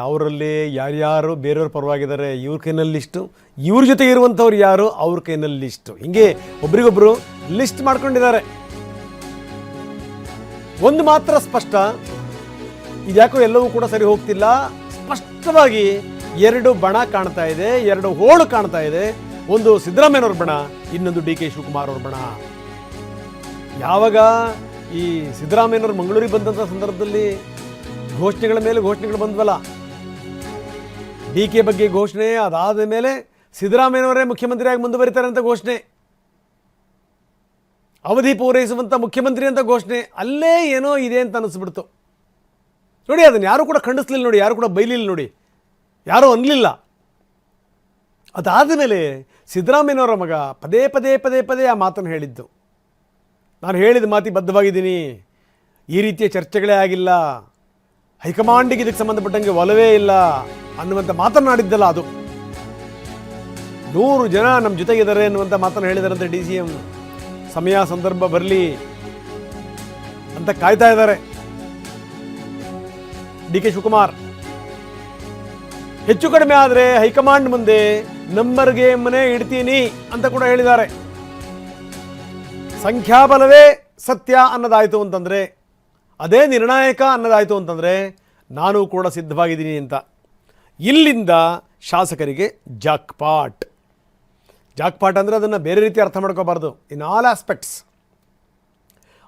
ಅವರಲ್ಲಿ ಯಾರ್ಯಾರು ಬೇರೆಯವ್ರ ಪರವಾಗಿದ್ದಾರೆ, ಇವ್ರ ಕೈನಲ್ಲಿ ಲಿಸ್ಟು ಇವ್ರ ಜೊತೆ ಇರುವಂಥವ್ರು ಯಾರು, ಅವ್ರ ಕೈನಲ್ಲಿ ಲಿಸ್ಟು ಹಿಂಗೆ ಒಬ್ರಿಗೊಬ್ರು ಲಿಸ್ಟ್ ಮಾಡ್ಕೊಂಡಿದ್ದಾರೆ. ಒಂದು ಮಾತ್ರ ಸ್ಪಷ್ಟ ಇದ್ಯಾಕೋ ಎಲ್ಲವೂ ಕೂಡ ಸರಿ ಹೋಗ್ತಿಲ್ಲ. ಸ್ಪಷ್ಟವಾಗಿ ಎರಡು ಬಣ ಕಾಣ್ತಾ ಇದೆ, ಎರಡು ಹೋಳು ಕಾಣ್ತಾ ಇದೆ. ಒಂದು ಸಿದ್ದರಾಮಯ್ಯನವ್ರ ಬಣ, ಇನ್ನೊಂದು ಡಿ ಕೆ ಶಿವಕುಮಾರ್ ಅವ್ರ ಬಣ. ಯಾವಾಗ ಈ ಸಿದ್ದರಾಮಯ್ಯನವ್ರು ಮಂಗಳೂರಿಗೆ ಬಂದಂಥ ಸಂದರ್ಭದಲ್ಲಿ ಘೋಷಣೆಗಳ ಮೇಲೆ ಘೋಷಣೆಗಳು ಬಂದ್ವಲ್ಲ? ಡಿ ಕೆ ಬಗ್ಗೆ ಘೋಷಣೆ ಅದಾದ ಮೇಲೆ ಸಿದ್ದರಾಮಯ್ಯನವರೇ ಮುಖ್ಯಮಂತ್ರಿಯಾಗಿ ಮುಂದುವರಿತಾರೆ ಅಂತ ಘೋಷಣೆ. ಅವಧಿ ಪೂರೈಸುವಂಥ ಮುಖ್ಯಮಂತ್ರಿ ಅಂತ ಘೋಷಣೆ. ಅಲ್ಲೇ ಏನೋ ಇದೆ ಅಂತ ಅನಿಸ್ಬಿಡ್ತು. ನೋಡಿ, ಅದನ್ನು ಯಾರು ಕೂಡ ಖಂಡಿಸ್ಲಿಲ್ಲ ನೋಡಿ, ಯಾರು ಕೂಡ ಬೈಲಿಲ್ಲ ನೋಡಿ, ಯಾರೂ ಅನ್ನಲಿಲ್ಲ ಅದಾದ ಮೇಲೆ ಸಿದ್ದರಾಮಯ್ಯನವರ ಮಗ ಪದೇ ಪದೇ ಪದೇ ಪದೇ ಆ ಮಾತನ್ನು ಹೇಳಿದ್ದು. ನಾನು ಹೇಳಿದ ಮಾತಿ ಬದ್ಧವಾಗಿದ್ದೀನಿ. ಈ ರೀತಿಯ ಚರ್ಚೆಗಳೇ ಆಗಿಲ್ಲ. ಹೈಕಮಾಂಡಿಗೆ ಇದಕ್ಕೆ ಸಂಬಂಧಪಟ್ಟಂಗೆ ಒಲವೇ ಇಲ್ಲ. ಅನ್ನುವಂಥ ಮಾತನಾಡಿದ್ದಲ್ಲ ಅದು. ನೂರು ಜನ ನಮ್ಮ ಜೊತೆಗಿದ್ದಾರೆ ಅನ್ನುವಂಥ ಮಾತನ್ನು ಹೇಳಿದಾರಂತೆ ಡಿ ಸಿ ಎಂ. ಸಮಯ, ಸಂದರ್ಭ ಬರಲಿ ಅಂತ ಕಾಯ್ತಾ ಇದ್ದಾರೆ. ಡಿ ಕೆ ಶಿವಕುಮಾರ್, ಹೆಚ್ಚು ಕಡಿಮೆ ಆದರೆ ಹೈಕಮಾಂಡ್ ಮುಂದೆ ನಂಬರ್ಗೆ ಮನೆ ಇಡ್ತೀನಿ ಅಂತ ಕೂಡ ಹೇಳಿದ್ದಾರೆ. ಸಂಖ್ಯಾಬಲವೇ ಸತ್ಯ ಅನ್ನೋದಾಯಿತು ಅಂತಂದರೆ, ಅದೇ ನಿರ್ಣಾಯಕ ಅನ್ನೋದಾಯಿತು ಅಂತಂದರೆ, ನಾನು ಕೂಡ ಸಿದ್ಧವಾಗಿದ್ದೀನಿ ಅಂತ. ಇಲ್ಲಿಂದ ಶಾಸಕರಿಗೆ ಜಾಕ್ಪಾಟ್. ಜಾಕ್ಪಾಟ್ ಅಂದರೆ ಅದನ್ನು ಬೇರೆ ರೀತಿ ಅರ್ಥ ಮಾಡ್ಕೋಬಾರ್ದು. ಇನ್ ಆಲ್ ಆಸ್ಪೆಕ್ಟ್ಸ್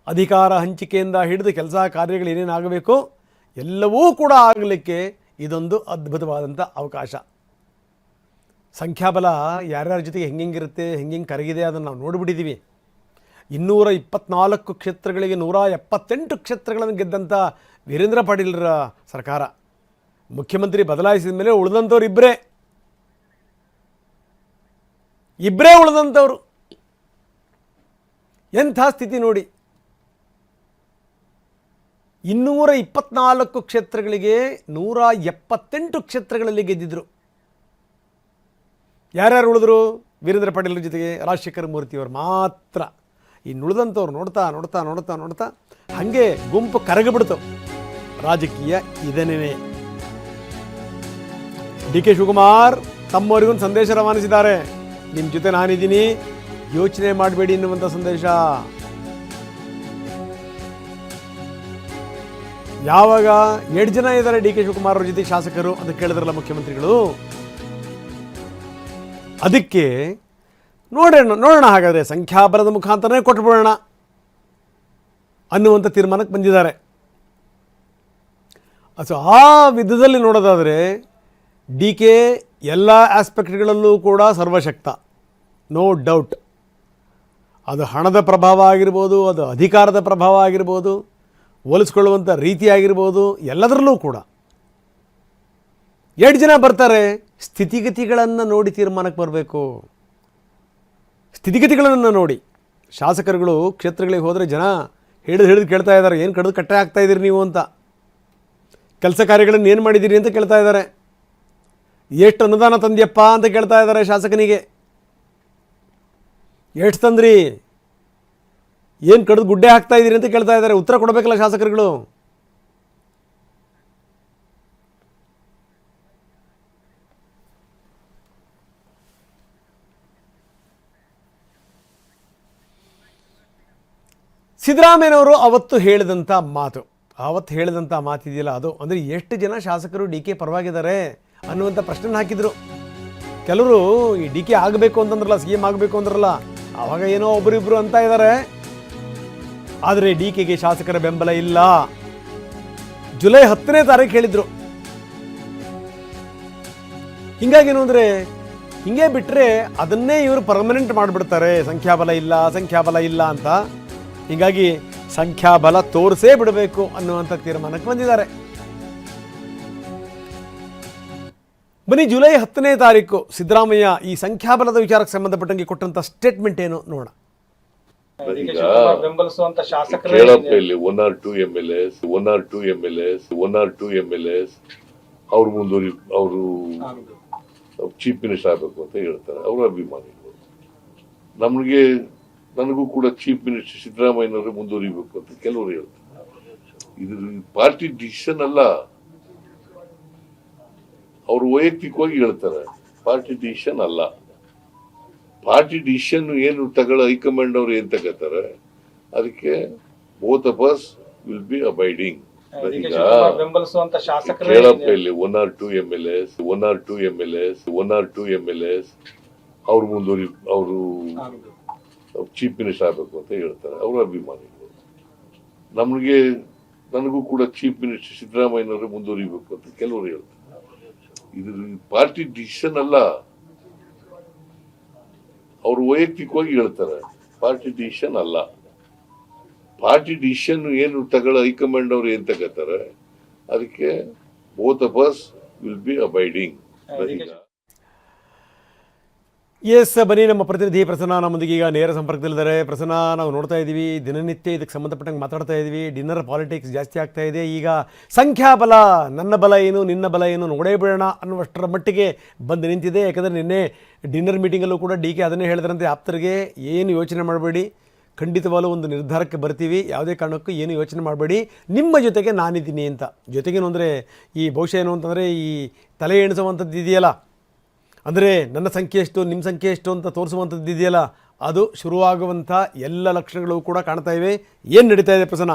ಅಧಿಕಾರ ಹಂಚಿಕೆಯಿಂದ ಹಿಡಿದು ಕೆಲಸ ಕಾರ್ಯಗಳು ಏನೇನಾಗಬೇಕು ಎಲ್ಲವೂ ಕೂಡ ಆಗಲಿಕ್ಕೆ ಇದೊಂದು ಅದ್ಭುತವಾದಂಥ ಅವಕಾಶ. ಸಂಖ್ಯಾಬಲ ಯಾರ್ಯಾರ ಜೊತೆಗೆ ಹೆಂಗೆ ಕರಗಿದೆ ಅದನ್ನು ನಾವು ನೋಡಿಬಿಟ್ಟಿದ್ದೀವಿ ಇನ್ನೂರ ಇಪ್ಪತ್ನಾಲ್ಕು ಕ್ಷೇತ್ರಗಳಿಗೆ ನೂರ ಎಪ್ಪತ್ತೆಂಟು ಕ್ಷೇತ್ರಗಳನ್ನು ಗೆದ್ದಂಥ ವೀರೇಂದ್ರ ಪಾಟೀಲರ ಸರ್ಕಾರ. ಮುಖ್ಯಮಂತ್ರಿ ಬದಲಾಯಿಸಿದ ಮೇಲೆ ಉಳಿದಂಥವ್ರು ಇಬ್ಬರೇ ಇಬ್ಬರೇ ಉಳಿದಂಥವ್ರು. ಎಂಥ ಸ್ಥಿತಿ ನೋಡಿ. ಇನ್ನೂರ ಇಪ್ಪತ್ನಾಲ್ಕು ಕ್ಷೇತ್ರಗಳಿಗೆ ನೂರ ಎಪ್ಪತ್ತೆಂಟು ಕ್ಷೇತ್ರಗಳಲ್ಲಿ ಗೆದ್ದಿದ್ರು. ಯಾರ್ಯಾರು ಉಳಿದ್ರು? ವೀರೇಂದ್ರ ಪಾಟೀಲ್ರ ಜೊತೆಗೆ ರಾಜಶೇಖರ ಮೂರ್ತಿಯವರು ಮಾತ್ರ. ಇನ್ನು ಉಳಿದಂಥವ್ರು ನೋಡ್ತಾ ನೋಡ್ತಾ ನೋಡ್ತಾ ನೋಡ್ತಾ ಹಾಗೆ ಗುಂಪು ಕರಗಿಬಿಡ್ತು. ರಾಜಕೀಯ ಇದನ್ನೇ. ಡಿ ಕೆ ಶಿವಕುಮಾರ್ ತಮ್ಮವರಿಗೂ ಸಂದೇಶ ರವಾನಿಸಿದ್ದಾರೆ. ನಿಮ್ಮ ಜೊತೆ ನಾನಿದ್ದೀನಿ. ಯೋಚನೆ ಮಾಡಬೇಡಿ ಎನ್ನುವಂಥ ಸಂದೇಶ. ಯಾವಾಗ ಎರಡು ಜನ ಇದ್ದಾರೆ ಡಿ ಕೆ ಶಿವಕುಮಾರ್ ಅವ್ರ ಜೊತೆ ಶಾಸಕರು ಅಂತ ಕೇಳಿದ್ರಲ್ಲ ಮುಖ್ಯಮಂತ್ರಿಗಳು? ಅದಕ್ಕೆ ನೋಡೋಣ ನೋಡೋಣ ಹಾಗಾದರೆ ಸಂಖ್ಯಾಬಲದ ಮುಖಾಂತರನೇ ಕೊಟ್ಬಿಡೋಣ ಅನ್ನುವಂಥ ತೀರ್ಮಾನಕ್ಕೆ ಬಂದಿದ್ದಾರೆ. ಸೊ ಆ ವಿಧದಲ್ಲಿ ನೋಡೋದಾದರೆ ಡಿ ಕೆ ಎಲ್ಲ ಆಸ್ಪೆಕ್ಟ್ಗಳಲ್ಲೂ ಕೂಡ ಸರ್ವಶಕ್ತ. ನೋ ಡೌಟ್ ಅದು ಹಣದ ಪ್ರಭಾವ ಆಗಿರ್ಬೋದು, ಅದು ಅಧಿಕಾರದ ಪ್ರಭಾವ ಆಗಿರ್ಬೋದು ಹೋಲಿಸ್ಕೊಳ್ಳುವಂಥ ರೀತಿ ಆಗಿರ್ಬೋದು, ಎಲ್ಲದರಲ್ಲೂ ಕೂಡ. ಎರಡು ಜನ ಬರ್ತಾರೆ? ಸ್ಥಿತಿಗತಿಗಳನ್ನು ನೋಡಿ ತೀರ್ಮಾನಕ್ಕೆ ಬರಬೇಕು. ಸ್ಥಿತಿಗತಿಗಳನ್ನು ನೋಡಿ. ಶಾಸಕರುಗಳು ಕ್ಷೇತ್ರಗಳಿಗೆ ಹೋದರೆ ಜನ ಹಿಡಿದು ಹಿಡಿದು ಕೇಳ್ತಾ ಇದ್ದಾರೆ, ಏನು ಕಡಿದು ಕಟ್ಟೆ ಆಗ್ತಾ ಇದ್ದೀರಿ ನೀವು ಅಂತ. ಕೆಲಸ ಕಾರ್ಯಗಳನ್ನು ಏನು ಮಾಡಿದ್ದೀರಿ ಅಂತ ಕೇಳ್ತಾ ಇದ್ದಾರೆ. ಎಷ್ಟು ಅನುದಾನ ತಂದ್ಯಪ್ಪ ಅಂತ ಕೇಳ್ತಾ ಇದ್ದಾರೆ ಶಾಸಕನಿಗೆ. ಎಷ್ಟು ತಂದ್ರಿ? ಏನು ಕಡಿದು ಗುಡ್ಡೆ ಹಾಕ್ತಾ ಇದ್ದೀರಿ ಅಂತ ಕೇಳ್ತಾ ಇದ್ದಾರೆ. ಉತ್ತರ ಕೊಡಬೇಕಲ್ಲ ಶಾಸಕರುಗಳು. ಸಿದ್ದರಾಮಯ್ಯನವರು ಅವತ್ತು ಹೇಳಿದಂಥ ಮಾತು. ಅವತ್ತು ಹೇಳಿದಂಥ ಮಾತಿದೆಯಲ್ಲ ಅದು. ಅಂದರೆ ಎಷ್ಟು ಜನ ಶಾಸಕರು ಡಿ ಕೆ ಪರವಾಗಿದ್ದಾರೆ? ಅನ್ನುವಂಥ ಪ್ರಶ್ನೆ ಹಾಕಿದರು. ಕೆಲವರು ಈ ಡಿ ಕೆ ಆಗಬೇಕು ಅಂತಂದ್ರಲ್ಲ, ಸಿ ಎಂ ಆಗಬೇಕು ಅಂದ್ರಲ್ಲ ಆವಾಗ ಏನೋ ಒಬ್ಬರಿಬ್ರು ಅಂತ ಇದ್ದಾರೆ ಆದರೆ ಡಿ ಕೆಗೆ ಶಾಸಕರ ಬೆಂಬಲ ಇಲ್ಲ. ಜುಲೈ ಹತ್ತನೇ ತಾರೀಕು ಹೇಳಿದರು. ಹಿಂಗಾಗೇನು ಅಂದರೆ, ಹಿಂಗೆ ಬಿಟ್ಟರೆ ಅದನ್ನೇ ಇವರು ಪರ್ಮನೆಂಟ್ ಮಾಡಿಬಿಡ್ತಾರೆ. ಸಂಖ್ಯಾಬಲ ಇಲ್ಲ ಸಂಖ್ಯಾಬಲ ಇಲ್ಲ ಅಂತ. ಹೀಗಾಗಿ ಸಂಖ್ಯಾಬಲ ತೋರಿಸೇ ಬಿಡಬೇಕು ಅನ್ನುವಂಥ ತೀರ್ಮಾನಕ್ಕೆ ಬಂದಿದ್ದಾರೆ. ಬನ್ನಿ ಜುಲೈ ಹತ್ತನೇ ತಾರೀಕು ಸಿದ್ದರಾಮಯ್ಯ ಈ ಸಂಖ್ಯಾಬಲದ ವಿಚಾರಕ್ಕೆ ಸಂಬಂಧಪಟ್ಟಂಗೆ ಕೊಟ್ಟಂತ ಸ್ಟೇಟ್ಮೆಂಟ್ ಏನು ನೋಡೋಣ. ಬೆಂಬಲಿಸುವಂತ ಶಾಸಕರು ಕೇಳಪ್ಪ ಇಲ್ಲಿ one R two M L S one R two M L S one R two M L S ಅವ್ರು ಮುಂದುವರಿ ಅವರು ಚೀಫ್ ಮಿನಿಸ್ಟರ್ ಆಗಬೇಕು ಅಂತ ಹೇಳ್ತಾರೆ. ಅವರ ಅಭಿಮಾನಿಗಳು ನಮಗೆ ನನಗೂ ಕೂಡ ಚೀಫ್ ಮಿನಿಸ್ಟರ್ ಸಿದ್ದರಾಮಯ್ಯನವರು ಮುಂದುವರಿಬೇಕು ಅಂತ ಕೆಲವರು ಹೇಳ್ತಾರೆ. ಇದು ಪಾರ್ಟಿ ಡಿಸಿಷನ್ ಅಲ್ಲ. ಅವರು ವೈಯಕ್ತಿಕವಾಗಿ ಹೇಳ್ತಾರೆ ಪಾರ್ಟಿ ಡಿಸಿಷನ್ ಅಲ್ಲ. ಪಾರ್ಟಿ ಡಿಸಿಷನ್ ಏನು ತಗೊಳ್ಳೋ ಹೈಕಮಾಂಡ್ ಅವ್ರು ಏನ್ ತಗೋತಾರೆ? ಅದಕ್ಕೆ both of us will be abiding ಕೇಳಪ್ಪ ಇಲ್ಲಿ one R two M L S one R two M L S one R two M L S ಅವ್ರು ಮುಂದುವರಿ ಅವರು ಚೀಫ್ ಮಿನಿಸ್ಟರ್ ಆಗಬೇಕು ಅಂತ ಹೇಳ್ತಾರೆ ಅವರ ಅಭಿಮಾನಿಗಳು. ನಮಗೆ ನನಗೂ ಕೂಡ ಚೀಫ್ ಮಿನಿಸ್ಟರ್ ಸಿದ್ದರಾಮಯ್ಯನವರು ಮುಂದುವರಿಬೇಕು ಅಂತ ಕೆಲವರು ಹೇಳ್ತಾರೆ. ಇದು ಪಾರ್ಟಿ ಡಿಸಿಷನ್ ಅಲ್ಲ. ಅವರು ವೈಯಕ್ತಿಕವಾಗಿ ಹೇಳ್ತಾರೆ, ಪಾರ್ಟಿ ಡಿಸಿಷನ್ ಅಲ್ಲ. ಪಾರ್ಟಿ ಡಿಸಿಷನ್ ಏನು ತಗೊಳ್ಳೋ ಹೈಕಮಾಂಡ್ ಅವ್ರು ಏನ್ ತಗೋತಾರೆ, ಅದಕ್ಕೆ both of us will be abiding yes, ಬನ್ನಿ, ನಮ್ಮ ಪ್ರತಿನಿಧಿ ಪ್ರಸನ್ನ ನಮ್ಮೊಂದಿಗೆ ಈಗ ನೇರ ಸಂಪರ್ಕದಲ್ಲಿದ್ದಾರೆ. ಪ್ರಸನ್ನ, ನಾವು ನೋಡ್ತಾ ಇದ್ದೀವಿ, ದಿನನಿತ್ಯ ಇದಕ್ಕೆ ಸಂಬಂಧಪಟ್ಟಂಗೆ ಮಾತಾಡ್ತಾ ಇದ್ದೀವಿ. ಡಿನ್ನರ್ ಪಾಲಿಟಿಕ್ಸ್ ಜಾಸ್ತಿ ಆಗ್ತಾ ಇದೆ. ಈಗ ಸಂಖ್ಯಾಬಲ, ನನ್ನ ಬಲ ಏನು, ನಿನ್ನ ಬಲ ಏನು ನೋಡೇ ಬಿಡೋಣ ಅನ್ನುವಷ್ಟರ ಮಟ್ಟಿಗೆ ಬಂದು ನಿಂತಿದೆ. ಯಾಕಂದರೆ ನಿನ್ನೆ ಡಿನ್ನರ್ ಮೀಟಿಂಗಲ್ಲೂ ಕೂಡ ಡಿ ಕೆ ಅದನ್ನೇ ಹೇಳಿದ್ರಂತೆ ಆಪ್ತರಿಗೆ. ಏನು ಯೋಚನೆ ಮಾಡಬೇಡಿ. ಖಂಡಿತವಾಗಲೂ ಒಂದು ನಿರ್ಧಾರಕ್ಕೆ ಬರ್ತೀವಿ. ಯಾವುದೇ ಕಾರಣಕ್ಕೂ ಏನು ಯೋಚನೆ ಮಾಡಬೇಡಿ. ನಿಮ್ಮ ಜೊತೆಗೆ ನಾನಿದ್ದೀನಿ ಅಂತ. ಜೊತೆಗೇನು ಅಂದರೆ ಈ ಬಹುಶಃ ಏನು ಅಂತಂದರೆ ಈ ತಲೆ ಎಣಿಸುವಂಥದ್ದು ಇದೆಯಲ್ಲ? ಅಂದರೆ ನನ್ನ ಸಂಖ್ಯೆ ಎಷ್ಟು ನಿಮ್ಮ ಸಂಖ್ಯೆ ಎಷ್ಟು ಅಂತ ತೋರಿಸುವಂಥದ್ದು ಇದೆಯಲ್ಲ ಅದು ಶುರುವಾಗುವಂಥ ಎಲ್ಲ ಲಕ್ಷಣಗಳು ಕೂಡ ಕಾಣ್ತಾ ಇವೆ. ಏನು ನಡೀತಾ ಇದೆ ಪ್ರಸನ್ನ?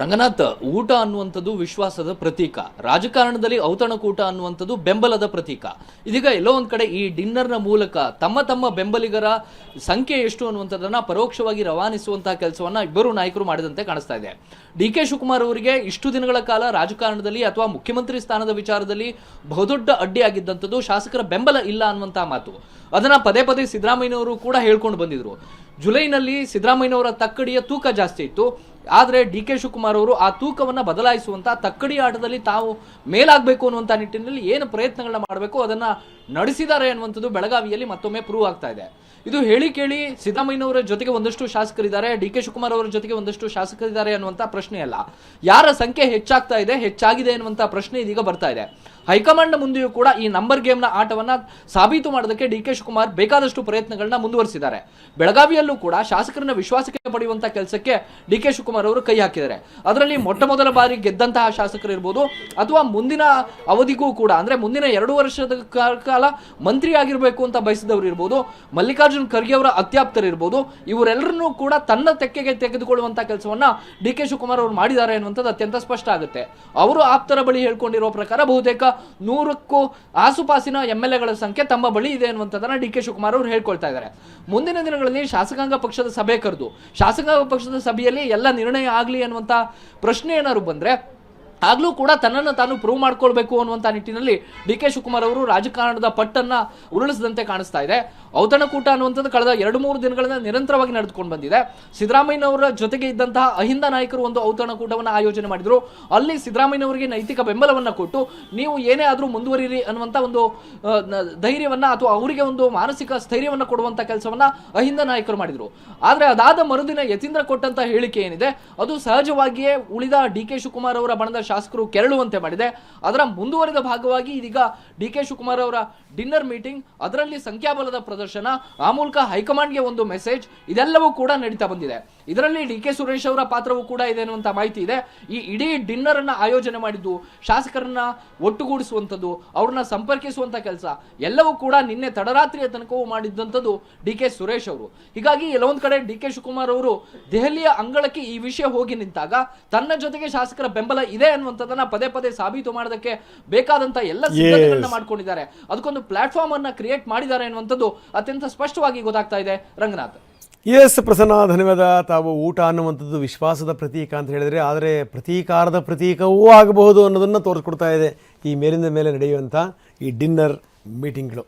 ರಂಗನಾಥ್, ಊಟ ಅನ್ನುವಂಥದ್ದು ವಿಶ್ವಾಸದ ಪ್ರತೀಕ. ರಾಜಕಾರಣದಲ್ಲಿ ಔತಣಕೂಟ ಅನ್ನುವಂಥದ್ದು ಬೆಂಬಲದ ಪ್ರತೀಕ. ಇದೀಗ ಎಲ್ಲೋ ಒಂದು ಕಡೆ ಈ ಡಿನ್ನರ್ನ ಮೂಲಕ ತಮ್ಮ ತಮ್ಮ ಬೆಂಬಲಿಗರ ಸಂಖ್ಯೆ ಎಷ್ಟು ಅನ್ನುವಂಥದ್ದನ್ನು ಪರೋಕ್ಷವಾಗಿ ರವಾನಿಸುವಂತಹ ಕೆಲಸವನ್ನ ಇಬ್ಬರು ನಾಯಕರು ಮಾಡಿದಂತೆ ಕಾಣಿಸ್ತಾ ಇದೆ. ಡಿ ಕೆ ಶಿವಕುಮಾರ್ ಅವರಿಗೆ ಇಷ್ಟು ದಿನಗಳ ಕಾಲ ರಾಜಕಾರಣದಲ್ಲಿ ಅಥವಾ ಮುಖ್ಯಮಂತ್ರಿ ಸ್ಥಾನದ ವಿಚಾರದಲ್ಲಿ ಬಹುದೊಡ್ಡ ಅಡ್ಡಿಯಾಗಿದ್ದಂಥದ್ದು ಶಾಸಕರ ಬೆಂಬಲ ಇಲ್ಲ ಅನ್ನುವಂತಹ ಮಾತು. ಅದನ್ನ ಪದೇ ಪದೇ ಸಿದ್ದರಾಮಯ್ಯನವರು ಕೂಡ ಹೇಳ್ಕೊಂಡು ಬಂದಿದ್ರು. ಜುಲೈನಲ್ಲಿ ಸಿದ್ದರಾಮಯ್ಯನವರ ತಕ್ಕಡಿಯ ತೂಕ ಜಾಸ್ತಿ ಇತ್ತು. ಆದರೆ ಡಿ ಕೆ ಶಿವಕುಮಾರ್ ಅವರು ಆ ತೂಕವನ್ನ ಬದಲಾಯಿಸುವಂತ ತಕ್ಕಡಿ ಆಟದಲ್ಲಿ ತಾವು ಮೇಲಾಗಬೇಕು ಅನ್ನುವಂಥ ನಿಟ್ಟಿನಲ್ಲಿ ಏನು ಪ್ರಯತ್ನಗಳನ್ನ ಮಾಡಬೇಕು ಅದನ್ನ ನಡೆಸಿದ್ದಾರೆ ಅನ್ನುವಂಥದ್ದು ಬೆಳಗಾವಿಯಲ್ಲಿ ಮತ್ತೊಮ್ಮೆ ಪ್ರೂವ್ ಆಗ್ತಾ ಇದೆ. ಇದು ಹೇಳಿ ಕೇಳಿ ಸಿದ್ದರಾಮಯ್ಯನವರ ಜೊತೆಗೆ ಒಂದಷ್ಟು ಶಾಸಕರಿದ್ದಾರೆ, ಡಿ ಕೆ ಶಿವಕುಮಾರ್ ಅವರ ಜೊತೆಗೆ ಒಂದಷ್ಟು ಶಾಸಕರಿದ್ದಾರೆ ಅನ್ನುವಂಥ ಪ್ರಶ್ನೆ ಅಲ್ಲ. ಯಾರ ಸಂಖ್ಯೆ ಹೆಚ್ಚಾಗ್ತಾ ಇದೆ, ಹೆಚ್ಚಾಗಿದೆ ಅನ್ನುವಂಥ ಪ್ರಶ್ನೆ ಇದೀಗ ಬರ್ತಾ ಇದೆ. ಹೈಕಮಾಂಡ್ ಮುಂದೆಯೂ ಕೂಡ ಈ ನಂಬರ್ ಗೇಮ್ನ ಆಟವನ್ನ ಸಾಬೀತು ಮಾಡೋದಕ್ಕೆ ಡಿ ಕೆ ಶಿವಕುಮಾರ್ ಬೇಕಾದಷ್ಟು ಪ್ರಯತ್ನಗಳನ್ನ ಮುಂದುವರಿಸಿದ್ದಾರೆ. ಬೆಳಗಾವಿಯಲ್ಲೂ ಕೂಡ ಶಾಸಕರನ್ನ ವಿಶ್ವಾಸಕ್ಕೆ ಪಡೆಯುವಂತ ಕೆಲಸಕ್ಕೆ ಡಿ ಕೆ ಅವರು ಕೈ ಹಾಕಿದ್ದಾರೆ. ಅದರಲ್ಲಿ ಮೊಟ್ಟ ಮೊದಲ ಬಾರಿ ಗೆದ್ದಂತಹ ಶಾಸಕರು ಇರ್ಬೋದು, ಅಥವಾ ಮುಂದಿನ ಅವಧಿಗೂ ಕೂಡ, ಅಂದ್ರೆ ಮುಂದಿನ ಎರಡು ವರ್ಷದ ಕಾಲ ಮಂತ್ರಿ ಆಗಿರಬೇಕು ಅಂತ ಬಯಸಿದವರು ಇರ್ಬೋದು, ಮಲ್ಲಿಕಾರ್ಜುನ್ ಖರ್ಗೆ ಅವರ ಅತ್ಯಾಪ್ತರು ಇರ್ಬೋದು, ಇವರೆಲ್ಲರನ್ನೂ ಕೂಡ ತನ್ನ ತೆಕ್ಕೆಗೆ ತೆಗೆದುಕೊಳ್ಳುವಂತಹ ಕೆಲಸವನ್ನ ಡಿ ಕೆ ಶಿವಕುಮಾರ್ ಅವರು ಮಾಡಿದ್ದಾರೆ ಅನ್ನುವಂಥದ್ದು ಅತ್ಯಂತ ಸ್ಪಷ್ಟ ಆಗುತ್ತೆ. ಅವರು ಆಪ್ತರ ಬಳಿ ಹೇಳ್ಕೊಂಡಿರೋ ಪ್ರಕಾರ ಬಹುತೇಕ ನೂರಕ್ಕೂ ಆಸುಪಾಸಿನ ಎಂ ಎಲ್ ಎಗಳ ಸಂಖ್ಯೆ ತಮ್ಮ ಬಳಿ ಇದೆ ಅನ್ನುವಂಥದ್ದನ್ನ ಡಿ ಕೆ ಶಿವಕುಮಾರ್ ಅವರು ಹೇಳ್ಕೊಳ್ತಾ ಇದ್ದಾರೆ. ಮುಂದಿನ ದಿನಗಳಲ್ಲಿ ಶಾಸಕಾಂಗ ಪಕ್ಷದ ಸಭೆ ಕರೆದು, ಶಾಸಕಾಂಗ ಪಕ್ಷದ ಸಭೆಯಲ್ಲಿ ಎಲ್ಲ ನಿರ್ಣಯ ಆಗಲಿ ಅನ್ನುವಂಥ ಪ್ರಶ್ನೆ ಏನಾದ್ರು ಬಂದ್ರೆ ಆಗ್ಲೂ ಕೂಡ ತನ್ನನ್ನು ತಾನು ಪ್ರೂವ್ ಮಾಡ್ಕೊಳ್ಬೇಕು ಅನ್ನುವಂಥ ನಿಟ್ಟಿನಲ್ಲಿ ಡಿ ಕೆ ಶಿವಕುಮಾರ್ ಅವರು ರಾಜಕಾರಣದ ಪಟ್ಟನ್ನ ಉರುಳಿಸದಂತೆ ಕಾಣಿಸ್ತಾ ಇದೆ. ಔತಣಕೂಟ ಅನ್ನುವಂಥದ್ದು ಕಳೆದ ಎರಡು ಮೂರು ದಿನಗಳಿಂದ ನಿರಂತರವಾಗಿ ನಡೆದುಕೊಂಡು ಬಂದಿದೆ. ಸಿದ್ದರಾಮಯ್ಯನವರ ಜೊತೆಗೆ ಇದ್ದಂತಹ ಅಹಿಂದ ನಾಯಕರು ಒಂದು ಔತಣಕೂಟವನ್ನು ಆಯೋಜನೆ ಮಾಡಿದ್ರು. ಅಲ್ಲಿ ಸಿದ್ದರಾಮಯ್ಯನವರಿಗೆ ನೈತಿಕ ಬೆಂಬಲವನ್ನ ಕೊಟ್ಟು ನೀವು ಏನೇ ಆದರೂ ಮುಂದುವರಿರಿ ಅನ್ನುವಂಥ ಒಂದು ಧೈರ್ಯವನ್ನ ಅಥವಾ ಅವರಿಗೆ ಒಂದು ಮಾನಸಿಕ ಸ್ಥೈರ್ಯವನ್ನು ಕೊಡುವಂತ ಕೆಲಸವನ್ನ ಅಹಿಂದ ನಾಯಕರು ಮಾಡಿದ್ರು. ಆದರೆ ಅದಾದ ಮರುದಿನ ಯತೀಂದ್ರ ಕೊಟ್ಟಂತ ಹೇಳಿಕೆ ಏನಿದೆ? ಅದು ಸಹಜವಾಗಿಯೇ ಉಳಿದ ಡಿ ಕೆ ಶಿವಕುಮಾರ್ ಅವರ ಬಣದ ಶಾಸಕರು ಕೆರಳುವಂತೆ ಮಾಡಿದೆ. ಅದರ ಮುಂದುವರಿದ ಭಾಗವಾಗಿ ಇದೀಗ ಡಿ ಕೆ ಶಿವಕುಮಾರ್ ಅವರ ಡಿನ್ನರ್ ಮೀಟಿಂಗ್, ಅದರಲ್ಲಿ ಸಂಖ್ಯಾಬಲದ ಪ್ರದರ್ಶನ, ಆ ಮೂಲಕ ಹೈಕಮಾಂಡ್ಗೆ ಒಂದು ಮೆಸೇಜ್, ಇದೆಲ್ಲವೂ ಕೂಡ ನಡೀತಾ ಬಂದಿದೆ. ಇದರಲ್ಲಿ ಡಿ ಕೆ ಸುರೇಶ್ ಅವರ ಪಾತ್ರವೂ ಕೂಡ ಇದೆ ಅನ್ನುವಂಥ ಮಾಹಿತಿ ಇದೆ. ಈ ಇಡೀ ಡಿನ್ನರ್ ಅನ್ನ ಆಯೋಜನೆ ಮಾಡಿದ್ದು ಶಾಸಕರನ್ನ ಒಟ್ಟುಗೂಡಿಸುವಂಥದ್ದು ಅವ್ರನ್ನ ಸಂಪರ್ಕಿಸುವಂತ ಕೆಲಸ ಎಲ್ಲವೂ ಕೂಡ ನಿನ್ನೆ ತಡರಾತ್ರಿಯ ತನಕವೂ ಮಾಡಿದ್ದಂಥದ್ದು ಡಿ ಕೆ ಸುರೇಶ್ ಅವರು. ಹೀಗಾಗಿ ಎಲ್ಲೊಂದ್ ಕಡೆ ಡಿ ಕೆ ಶಿವಕುಮಾರ್ ಅವರು ದೆಹಲಿಯ ಅಂಗಳಕ್ಕೆ ಈ ವಿಷಯ ಹೋಗಿ ನಿಂತಾಗ ತನ್ನ ಜೊತೆಗೆ ಶಾಸಕರ ಬೆಂಬಲ ಇದೆ ಅನ್ನುವಂಥದ್ದನ್ನ ಪದೇ ಪದೇ ಸಾಬೀತು ಮಾಡೋದಕ್ಕೆ ಬೇಕಾದಂತ ಎಲ್ಲ ಸಿದ್ಧತೆಗಳನ್ನ ಮಾಡ್ಕೊಂಡಿದ್ದಾರೆ. ಅದಕ್ಕೊಂದು ಪ್ಲಾಟ್ಫಾರ್ಮ್ ಅನ್ನ ಕ್ರಿಯೇಟ್ ಮಾಡಿದ್ದಾರೆ ಅನ್ನುವಂಥದ್ದು ಅತ್ಯಂತ ಸ್ಪಷ್ಟವಾಗಿ ಗೊತ್ತಾಗ್ತಾ ಇದೆ. ರಂಗನಾಥ್. ಎಸ್ ಪ್ರಸನ್ನ ಧನ್ಯವಾದ ತಾವು ಊಟ ಅನ್ನುವಂಥದ್ದು ವಿಶ್ವಾಸದ ಪ್ರತೀಕ ಅಂತ ಹೇಳಿದರೆ, ಆದರೆ ಪ್ರತೀಕಾರದ ಪ್ರತೀಕವೂ ಆಗಬಹುದು ಅನ್ನೋದನ್ನು ತೋರಿಸ್ಕೊಡ್ತಾ ಇದೆ ಈ ಮೇಲಿಂದ ಮೇಲೆ ನಡೆಯುವಂಥ ಈ ಡಿನ್ನರ್ ಮೀಟಿಂಗ್ಗಳು.